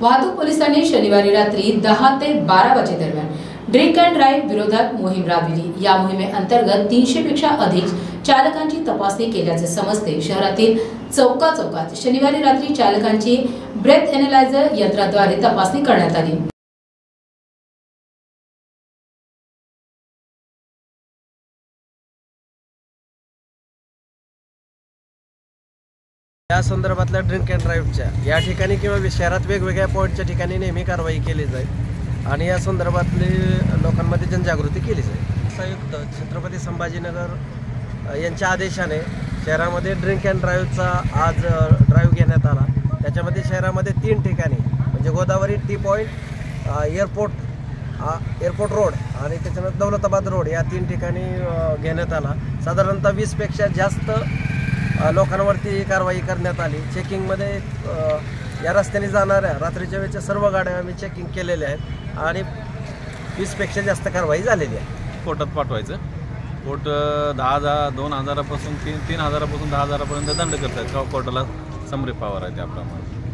वाहतूक पोलिसांनी शनिवारी रात्री दहा ते बारा वाजे दरम्यान ड्रिंक अँड ड्राईव्ह विरोधात मोहीम राबविली. या मोहिमेअंतर्गत तीनशे पेक्षा अधिक चालकांची तपासणी केल्याचे समजते. शहरातील चौका चौकात शनिवारी रात्री चालकांची ब्रेथ एनालायझर यंत्राद्वारे तपासणी करण्यात आली. या संदर्भातल्या ड्रिंक अँड ड्राईव्हच्या या ठिकाणी किंवा शहरात वेगवेगळ्या पॉईंटच्या ठिकाणी नेहमी कारवाई केली जाईल. आणि या संदर्भातली लोकांमध्ये जनजागृती केली जाईल. संयुक्त छत्रपती संभाजीनगर यांच्या आदेशाने शहरामध्ये ड्रिंक अँड ड्राईव्हचा आज ड्राईव्ह घेण्यात आला. त्याच्यामध्ये शहरामध्ये तीन ठिकाणी म्हणजे Godavari T point airport airport road आणि त्याच्यानंतर दौलताबाद रोड या तीन ठिकाणी घेण्यात आला. साधारणतः वीसपेक्षा जास्त लोकांवरती कारवाई करण्यात आली. चेकिंगमध्ये या रस्त्याने जाणाऱ्या रात्रीच्या वेळेच्या सर्व गाड्या आम्ही चेकिंग केलेल्या आहेत आणि वीसपेक्षा जास्त कारवाई झालेली आहे. कोर्टात पाठवायचं. कोर्ट दहा हजार दोन हजारापासून तीन तीन हजारापासून दहा हजारापर्यंत दंड करतात का कोर्टाला समरी पावर आहे त्याप्रमाणे.